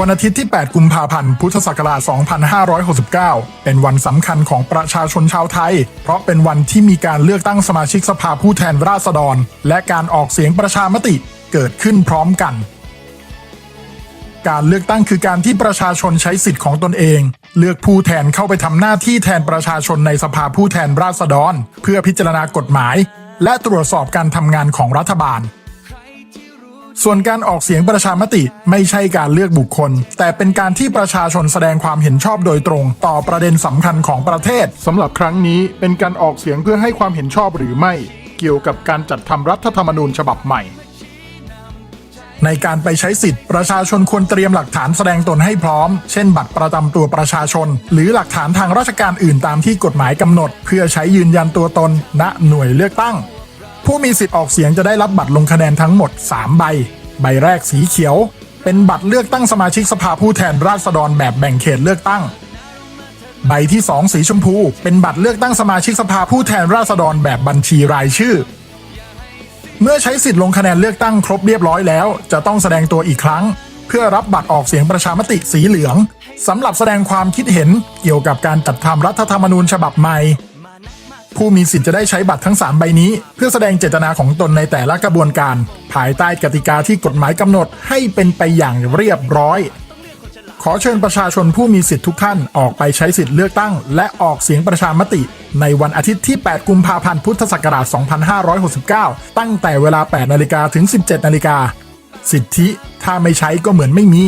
วันอาทิตย์ที่ 8 กุมภาพันธ์ พุทธศักราช 2569 เป็นวันสำคัญของประชาชนชาวไทย เพราะเป็นวันที่มีการเลือกตั้งสมาชิกสภาผู้แทนราษฎร และการออกเสียงประชามติเกิดขึ้นพร้อมกัน การเลือกตั้งคือการที่ประชาชนใช้สิทธิ์ของตนเอง เลือกผู้แทนเข้าไปทำหน้าที่แทนประชาชนในสภาผู้แทนราษฎร เพื่อพิจารณากฎหมาย และตรวจสอบการทำงานของรัฐบาล ส่วนการออกเสียงประชามติไม่ใช่การเลือกบุคคล แต่เป็นการที่ประชาชนแสดงความเห็นชอบโดยตรง ต่อประเด็นสำคัญของประเทศสำหรับครั้งนี้เป็นการออกเสียงเพื่อให้ความเห็นชอบหรือไม่ เกี่ยวกับการจัดทำรัฐธรรมนูญฉบับใหม่ ในการไปใช้สิทธิ์ ประชาชนควรเตรียมหลักฐานแสดงตนให้พร้อม เช่น บัตรประจำตัวประชาชน หรือหลักฐานทางราชการอื่นตามที่กฎหมายกำหนด เพื่อใช้ยืนยันตัวตน ณหน่วยเลือกตั้ง ผู้มีสิทธิ์ออกเสียงจะได้รับบัตรลงคะแนนทั้งหมด 3 ใบ ใบแรกสีเขียว เป็นบัตรเลือกตั้งสมาชิกสภาผู้แทนราษฎรแบบแบ่งเขตเลือกตั้งใบที่ 2 สีชมพู เป็นบัตรเลือกตั้งสมาชิกสภาผู้แทนราษฎรแบบบัญชีรายชื่อ เมื่อใช้สิทธิ์ลงคะแนนเลือกตั้งครบเรียบร้อยแล้ว จะต้องแสดงตัวอีกครั้ง เพื่อรับบัตรออกเสียงประชามติสีเหลืองสำหรับแสดงความคิดเห็นเกี่ยวกับการจัดทำรัฐธรรมนูญฉบับใหม่ ผู้มีสิทธิ์จะได้ใช้บัตรทั้ง 3 ใบนี้ เพื่อแสดงเจตนาของตนในแต่ละกระบวนการ ภายใต้กติกาที่กฎหมายกำหนดให้เป็นไปอย่างเรียบร้อย อเชิญประชาชนผู้มีสิทธิ์ทุกท่านออกไปใช้สิทธิ์เลือกตั้ง และออกเสียงประชามติ ในวันอาทิตย์ที่ 8 กุมภาพันธ์ พุทธศักราช 2569 ตั้งแต่เวลา 8 นาฬิกาถึง 17 นาฬิกา สิทธิถ้าไม่ใช้ก็เหมือนไม่มี